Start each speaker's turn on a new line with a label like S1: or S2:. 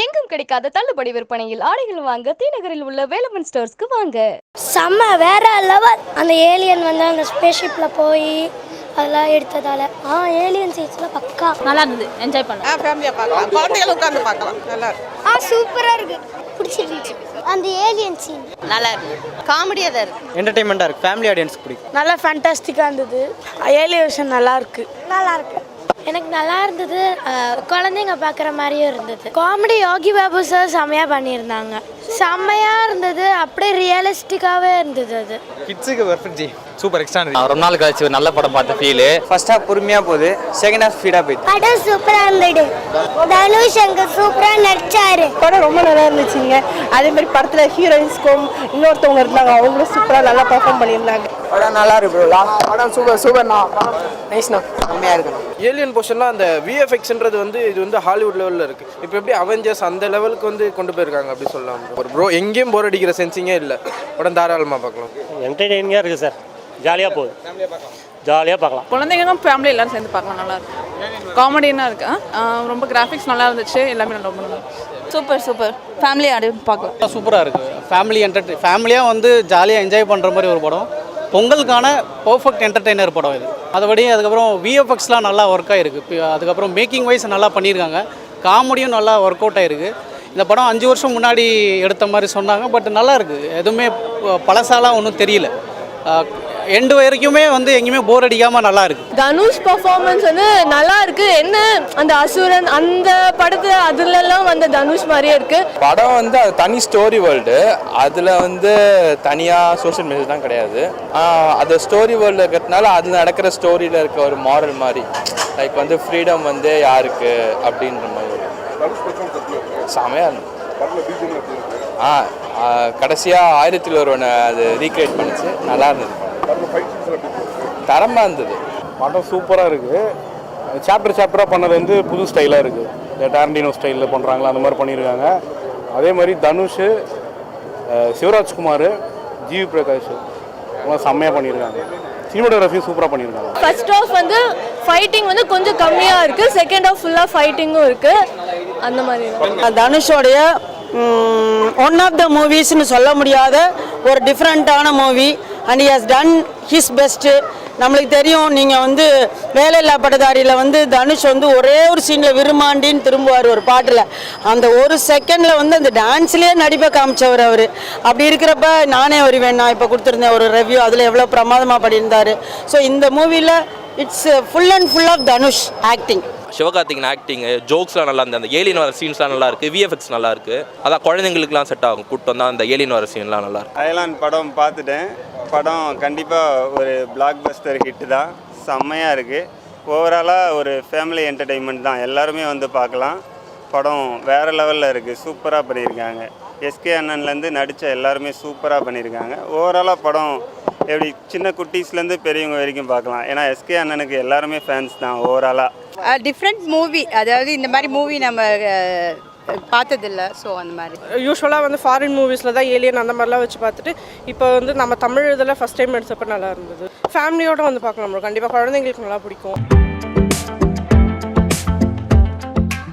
S1: எங்கும் கிடைக்காத தள்ளுபடி விற்பனையில் ஆடைகள் வாங்க தீநகரில் உள்ள வேலவன் ஸ்டோர்ஸ்க்கு வாங்க.
S2: செம்ம வேற லெவல் அந்த ஏலியன் வந்து அந்த ஸ்பேஸ்ஷிப்பில் போய் அதெல்லாம் எடுத்ததால. ஆ ஏலியன் சீட்ஸ்லாம் பக்கா.
S3: நல்லா இருந்தது. என்ஜாய் பண்ணேன்
S4: ஆ ஃபேமிலியாக பார்க்கலாம். குழந்தைகள் உட்காந்து பார்க்கலாம். நல்லா
S2: ஆ சூப்பராக இருக்கு. பிடிச்சிருந்துச்சு. அந்த ஏலியன் சீன்
S3: நல்லா இருக்கு. காமெடியாக தான் இருக்கு.
S5: என்டர்டைன்மெண்ட்டாக இருக்குது ஃபேமிலி ஆடியன்ஸ்க்கு பிடிக்கும்.
S6: நல்லா ஃபேண்டாஸ்டிக்காக இருந்தது. ஏலியேஷன் நல்லா இருக்கு.
S2: நல்லா இருக்கு. எனக்கு நல்லா இருந்தது. குழந்தைங்க பார்க்குற மாதிரியும் இருந்தது. காமெடி யோகி பாபு சார் செம்மையாக பண்ணியிருந்தாங்க. செம்மையாக இருந்தது. அப்படியே ரியலிஸ்டிக்காகவே இருந்தது அது.
S5: கிட்ஸுக்கு பெர்ஃபெக்ட் ஜி. சூப்பர் எக்ஸ்ட்ரா
S7: ரொம்ப நாள் கழிச்சு ஒரு நல்ல படம் பார்த்த ஃபீலு
S5: ஃபர்ஸ்ட் ஹாஃப் பொறுமையாக போகுது. செகண்ட் ஹாஃப் ஸ்பீடாக போயிடுது
S2: படம் சூப்பராக இருந்தது. தனுஷ் அங்கே சூப்பராக நடிச்சாரு.
S4: படம் ரொம்ப நல்லா இருந்துச்சுங்க. அதே மாதிரி படத்தில் ஹீரோயின்ஸ்க்கும் இன்னொருத்தவங்க இருந்தாங்க. அவங்களும் சூப்பராக நல்லா பர்ஃபார்ம் பண்ணியிருந்தாங்க.
S5: படம் நல்லா இருக்கு படம் சூப்பர் சூப்பர்ண்ணா நைஸ்ண்ணா செம்மையாக இருக்கணும்
S8: ஏலியன் போர்ஷன்லாம் அந்த விஎஃப்எக்ஸ்ன்றது வந்து இது வந்து ஹாலிவுட் லெவலில் இருக்குது இப்போ எப்படி அவெஞ்சர்ஸ் அந்த லெவலுக்கு வந்து கொண்டு போயிருக்காங்க அப்படி சொல்லலாம் ஒரு ப்ரோ எங்கேயும் போர் அடிக்கிற சென்சிங்கே இல்லை. படம் தாராளமாக பார்க்கலாம்.
S9: என்டர்டெய்னிங்காக இருக்குது சார் ஜாலியாக போகுது. ஜாலியாக பார்க்கலாம்.
S10: குழந்தைங்களும் ஃபேமிலி எல்லாரும் சேர்ந்து பார்க்கலாம் நல்லா இருக்கு. காமெடினா இருக்கு. ரொம்ப கிராஃபிக்ஸ் நல்லா இருந்துச்சு. எல்லாமே நல்லா நல்லா
S3: சூப்பர் சூப்பர் ஃபேமிலி ஆடி பார்க்கலாம்.
S5: சூப்பராக இருக்குது ஃபேமிலி என்டர்டெயின் ஃபேமிலியாக வந்து ஜாலியாக என்ஜாய் பண்ணுற மாதிரி ஒரு படம். பொங்கலுக்கான பர்ஃபெக்ட் என்டர்டெய்னர் படம் இது. அதுபடி அதுக்கப்புறம் விஎஃப்எக்ஸ்லாம் நல்லா ஒர்க் ஆகிருக்கு அதுக்கப்புறம் மேக்கிங் வைஸ் நல்லா பண்ணியிருக்காங்க. காமெடியும் நல்லா ஒர்க் அவுட் ஆகிருக்கு இந்த படம் அஞ்சு வருஷம் முன்னாடி எடுத்த மாதிரி சொன்னாங்க. பட் நல்லா இருக்குது எதுவுமே பழசாலாம் ஒன்றும் தெரியல. எண்டு வரைக்குமே வந்து எங்கேயுமே போர் அடிக்காமல் நல்லா இருக்குது
S6: தனுஷ் பர்ஃபார்மன்ஸ் வந்து நல்லா இருக்கு. என்ன அந்த அசுரன் அந்த படத்துல அதுலலாம் வந்த தனுஷ் மாதிரியே இருக்கு.
S11: படம் வந்து அது தனி ஸ்டோரி வேர்ல்டு அதில் வந்து தனியாக சோஷியல் மெசேஜ் தான் கிடையாது. ஆஹ் அது ஸ்டோரி வேர்ல்டு இருக்கிறதுனால அதில் நடக்கிற ஸ்டோரியில் இருக்க ஒரு மாரல் மாதிரி. லைக் வந்து ஃப்ரீடம் வந்து யாருக்கு அப்படின்ற மாதிரி. செமையாக இருந்தது ஆ கடைசியாக ஆயிரத்தில் ஒருவனை அது ரீக்ரியேட் பண்ணுச்சு. நல்லா இருந்தது தரமாக இருந்தது.
S8: படம் சூப்பராக இருக்குது சாப்டர் சாப்டராக பண்ணது வந்து புது ஸ்டைலாக இருக்குது இந்த டாரண்டினோ ஸ்டைலில் பண்ணுறாங்களா அந்த மாதிரி பண்ணியிருக்காங்க. அதே மாதிரி தனுஷ் சிவராஜ்குமார் ஜிவி பிரகாஷ் அவங்களாம் செம்மையாக பண்ணியிருக்காங்க. சினிமாட்டோகிராஃபியும் சூப்பராக பண்ணியிருக்காங்க.
S6: ஃபர்ஸ்ட் ஆஃப் வந்து ஃபைட்டிங் வந்து கொஞ்சம் கம்மியாக இருக்கு. செகண்ட் ஆஃப் ஃபுல்லாக ஃபைட்டிங்கும் இருக்கு. அந்த மாதிரி. தான்.
S4: தனுஷோடைய ஒன் ஆஃப் த மூவிஸ்னு சொல்ல முடியாத ஒரு டிஃப்ரெண்ட்டான movie and has done his best நம்மளுக்கு தெரியும் நீங்கள் வந்து வேலையில்லா பட்டதாரியில் வந்து தனுஷ் வந்து ஒரே ஒரு சீனில் விரும்மாண்டின்னு திரும்புவார் ஒரு பாட்டில். அந்த ஒரு செகண்டில் வந்து அந்த டான்ஸ்லேயே நடிப்பை காமிச்சவர் அவர். அப்படி இருக்கிறப்ப நானே வருவேன் நான் இப்போ கொடுத்துருந்தேன் ஒரு ரிவ்யூ அதில் எவ்வளோ பிரமாதமாக பண்ணியிருந்தார். ஸோ இந்த மூவியில் it's full and full of Dhanush acting
S11: Sivakarthikeyan acting ஜோக்ஸ்லாம் நல்லா இருந்தது. அந்த ஏலியன் வர சீன்ஸ்லாம் நல்லா இருக்குது விஎஃப்எக்ஸ் நல்லா இருக்குது அதான் குழந்தைங்களுக்குலாம் செட் ஆகும். கூட்டம் தான் அந்த ஏலியன் வர சீன்லாம் நல்லா இருக்கு.
S9: அயலான் படம் பார்த்துட்டேன். படம் கண்டிப்பாக ஒரு பிளாக் பஸ்டர் ஹிட்டு தான் செம்மையாக இருக்குது ஓவராலாக ஒரு ஃபேமிலி என்டர்டெயின்மெண்ட் தான். எல்லாருமே வந்து பார்க்கலாம். படம் வேறு லெவலில் இருக்குது சூப்பராக பண்ணியிருக்காங்க. எஸ்கே அண்ணன்லேருந்து நடித்த எல்லாருமே சூப்பராக பண்ணியிருக்காங்க. ஓவராலாக படம் எப்படி சின்ன குட்டீஸ்லேருந்து பெரியவங்க வரைக்கும் பார்க்கலாம். ஏன்னா எஸ்கே அண்ணனுக்கு எல்லாருமே ஃபேன்ஸ் தான் ஓவராலாக
S3: டிஃப்ரெண்ட் மூவி அதாவது இந்த மாதிரி மூவி நம்ம பார்த்ததில்ல. ஸோ அந்த மாதிரி.
S10: யூஸ்வலாக வந்து ஃபாரின் மூவிஸில் தான் ஏலியன் அந்த மாதிரிலாம் வச்சு பார்த்துட்டு இப்போ வந்து நம்ம தமிழ் இதில் ஃபஸ்ட் டைம் எடுத்தப்போ நல்லா இருந்தது. ஃபேமிலியோட வந்து பார்க்கலாம் கண்டிப்பாக குழந்தைங்களுக்கு நல்லா பிடிக்கும்.